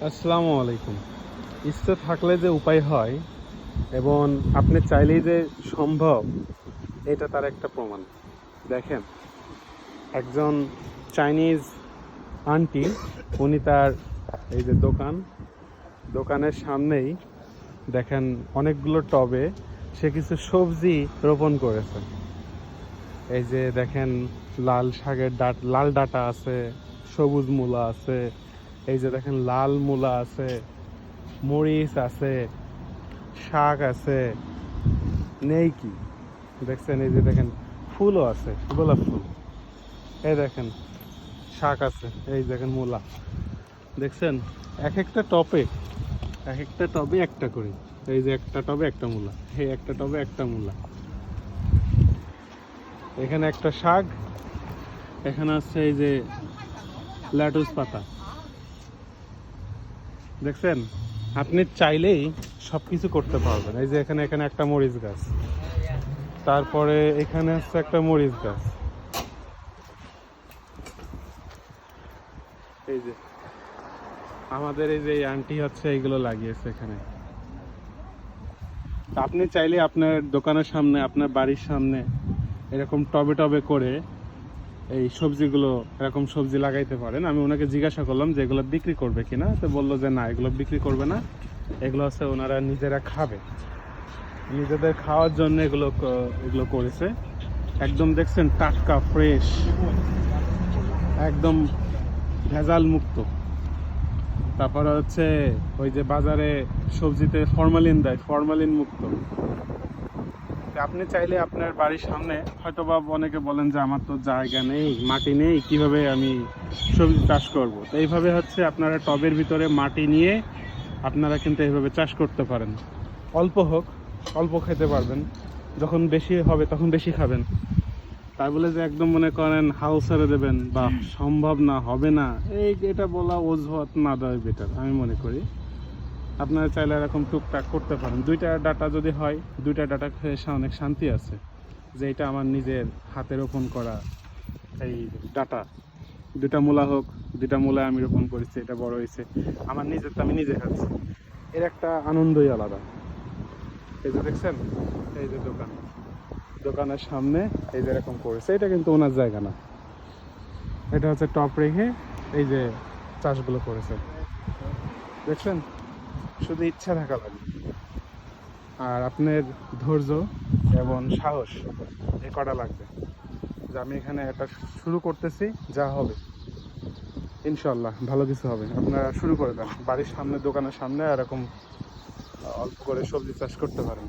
আসসালামু আলাইকুম। ইচ্ছে থাকলে যে উপায় হয় এবং আপনি চাইলেই যে সম্ভব, এটা তার একটা প্রমাণ। দেখেন, একজন চাইনিজ আন্টি, উনি তার এই যে দোকান, দোকানের সামনেই দেখেন অনেকগুলো টবে সে কিছু সবজি রোপণ করেছে। এই যে দেখেন, লাল শাকের ডাট, লাল ডাটা আছে, সবুজ মূলা আছে এই যে দেখেন, লাল মূলা আছে, মরিচ আছে, শাক আছে, নেই কি? দেখছেন, এই যে দেখেন, ফুলও আছে, গোলাপ ফুল। এই দেখেন, শাক আছে, এই দেখেন, মূলা। দেখছেন, এক একটা টপে, এক একটা টবে একটা করে। এই যে একটা টবে একটা মূলা, এই একটা টবে একটা মূলা। এখানে একটা শাক, এখানে আছে এই যে ল্যাটুস পাতা। দেখছেন? আপনি চাইলেই সব কিছু করতে পারবেন। এই যে এখানে এখানে একটা মরিচ গাছ। তারপরে এখানে আছে একটা মরিচ গাছ। এই যে, আমাদের এই যে আন্টি হচ্ছে এইগুলো লাগিয়েছে এখানে। আপনি চাইলে আপনার দোকানের সামনে, আপনার বাড়ির সামনে এরকম টবে টবে করে এই সবজিগুলো এরকম সবজি লাগাইতে পারেন। আমি ওনাকে জিজ্ঞাসা করলাম যে এগুলো বিক্রি করবে কিনা? তো বলল যে না, এগুলো বিক্রি করবে না। এগুলো হচ্ছে ওনারা নিজেরা খাবে। নিজেদের খাওয়ার জন্য এগুলো এগুলো করেছে। একদম দেখছেন, টাটকা ফ্রেশ একদম ভেজাল মুক্ত তারপরে হচ্ছে ওই যে বাজারে সবজিতে ফরমালিন দেয় ফরমালিন মুক্ত। আপনি চাইলে আপনার বাড়ির সামনে হয়তো বা অনেকে বলেন যে আমার তো জায়গা নেই, মাটি নেই, কীভাবে আমি সবজি চাষ করব? তো এইভাবে হচ্ছে আপনারা টবের ভিতরে মাটি নিয়ে আপনারা কিন্তু এইভাবে চাষ করতে পারেন। অল্প হোক, অল্প খেতে পারবেন। যখন বেশি হবে, তখন বেশি খাবেন। তাই বলে যে একদম মনে করেন হাউস ছেড়ে দেবেন বা সম্ভব না, হবে না। এই, এটা বলা অজুহাত না দেওয়াই বেটার আমি মনে করি। আপনারা চাইলে এরকম টুকটাক করতে পারেন। দুইটা ডাটা যদি হয়, দুইটা ডাটা খেয়ে অনেক শান্তি আছে, যে এটা আমার নিজের হাতে রোপণ করা এই ডাটা। দুটা মূলা হোক দুটা মূলা আমি রোপণ করেছি, এটা বড় হয়েছে। আমার নিজের তো আমি নিজে খাচ্ছি। এর একটা আনন্দই আলাদা। এই যে দেখছেন, এই যে দোকান। দোকানের সামনে এই যে এরকম করেছে, এটা কিন্তু ওনার জায়গা না। এটা হচ্ছে টপ রেখে এই যে চাষগুলো করেছে। দেখছেন? শুধু ইচ্ছা থাকা লাগে। আর আপনার ধৈর্য এবং সাহস, এ কটা লাগবে। যে আমি এখানে একটা শুরু করতেছি, যা হবে। ইনশাল্লাহ ভালো কিছু হবে। আপনারা শুরু করে দেন। বাড়ির সামনে, দোকানের সামনে, এরকম অল্প করে সবজি চাষ করতে পারেন।